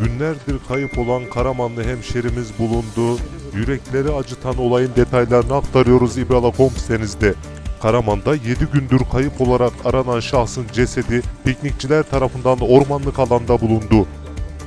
Günlerdir kayıp olan Karamanlı hemşerimiz bulundu. Yürekleri acıtan olayın detaylarını aktarıyoruz İbrala.com sitemizde. Karaman'da 7 gündür kayıp olarak aranan şahsın cesedi piknikçiler tarafından ormanlık alanda bulundu.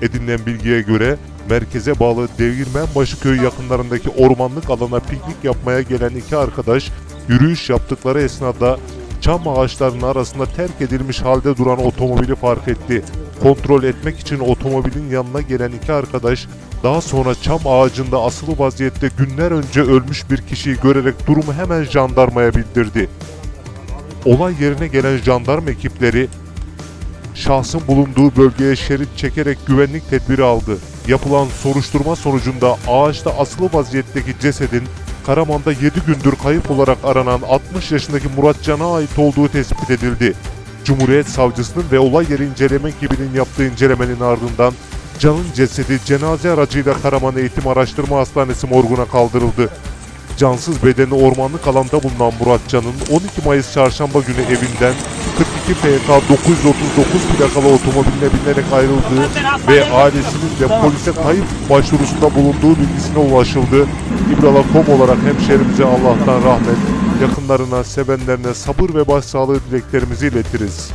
Edinilen bilgiye göre merkeze bağlı Devirmenbaşı köyü yakınlarındaki ormanlık alana piknik yapmaya gelen iki arkadaş yürüyüş yaptıkları esnada çam ağaçlarının arasında terk edilmiş halde duran otomobili fark etti. Kontrol etmek için otomobilin yanına gelen iki arkadaş daha sonra çam ağacında asılı vaziyette günler önce ölmüş bir kişiyi görerek durumu hemen jandarmaya bildirdi. Olay yerine gelen jandarma ekipleri şahsın bulunduğu bölgeye şerit çekerek güvenlik tedbiri aldı. Yapılan soruşturma sonucunda ağaçta asılı vaziyetteki cesedin Karaman'da 7 gündür kayıp olarak aranan 60 yaşındaki Murat Can'a ait olduğu tespit edildi. Cumhuriyet Savcısının ve olay yeri inceleme ekibinin yaptığı incelemenin ardından Can'ın cesedi cenaze aracıyla Karaman Eğitim Araştırma Hastanesi morguna kaldırıldı. Cansız bedeni ormanlık alanda bulunan Murat Can'ın 12 Mayıs çarşamba günü evinden 42 FK 939 plakalı otomobiline binerek ayrıldığı ve ailesinin de polise kayıp başvurusunda bulunduğu bilgisine ulaşıldı. İbrala.com olarak hemşerimize Allah'tan rahmet, yakınlarına, sevenlerine sabır ve başsağlığı dileklerimizi iletiriz.